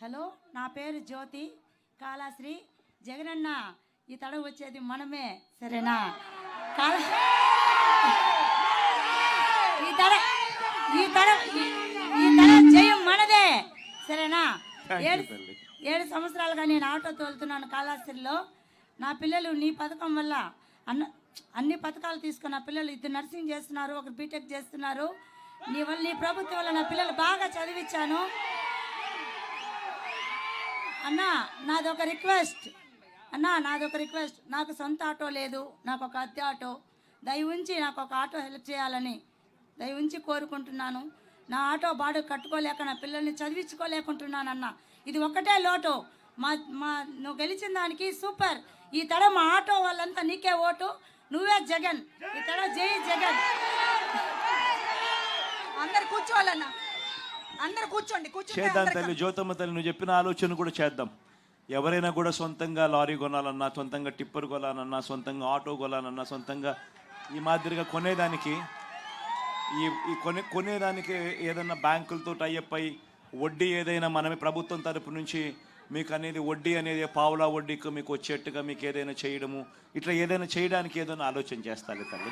Hello నా పేరు జ్యోతి. కాళాశ్రీ. జగనన్న ఈ తడ వచ్చేది మనమే సరేనా? కాళ ఈ తడ ఈ తడ ఈ- తడ జయం మనదే సరేనా? ఏడు. ఏడు సంవత్సరాలుగా నేను ఆటో తోలుతున్నాను కాళాశ్రీలో. నా పిల్లలు నీ పథకం వల్ల అన్న అన్ని పథకాలు తీసుకున్న పిల్లలు ఇద్దరు నర్సింగ్ చేస్తున్నారు ఒకరు బీటెక్ చేస్తున్నారు. నీ వల్ల నీ ప్రభుత్వం వల్ల నా పిల్లలు బాగా చదివించాను అన్నా నాది ఒక రిక్వెస్ట్. అన్నా నాది ఒక రిక్వెస్ట్. నాకు సొంత ఆటో లేదు నాకు ఒక అద్దె ఆటో. దయవుంచి నాకు ఒక ఆటో హెల్ప్ చేయాలని దయ ఉంచి కోరుకుంటున్నాను. నా ఆటో బాడు కట్టుకోలేక నా పిల్లల్ని చదివించుకోలేకుంటున్నాను అన్న ఇది ఒకటే లోటు. మా మా నువ్వు గెలిచిన దానికి సూపర్. ఈ తడ మా ఆటో వాళ్ళంతా నీకే ఓటు. నువ్వే జగన్. ఈ తడ జై జగన్. అందరు కూర్చోవాలన్నా. అందరు కూర్చోండి చేద్దాం తల్లి జ్యోతమ్మ తల్లి నువ్వు చెప్పిన ఆలోచన కూడా చేద్దాం. ఎవరైనా కూడా సొంతంగా లారీ కొనాలన్నా సొంతంగా టిప్పర్ కొనాలన్నా సొంతంగా ఆటో కొనాలన్నా సొంతంగా ఈ మాదిరిగా కొనేదానికి ఈ ఈ కొనే కొనేదానికి ఏదైనా బ్యాంకులతో టైఅప్ అయి వడ్డీ ఏదైనా మనమే ప్రభుత్వం తరపు నుంచి మీకు అనేది వడ్డీ అనేది పావులా వడ్డీకి మీకు వచ్చేట్టుగా మీకు ఏదైనా చేయడము ఇట్లా ఏదైనా చేయడానికి ఏదైనా ఆలోచన చేస్తాలి తల్లి.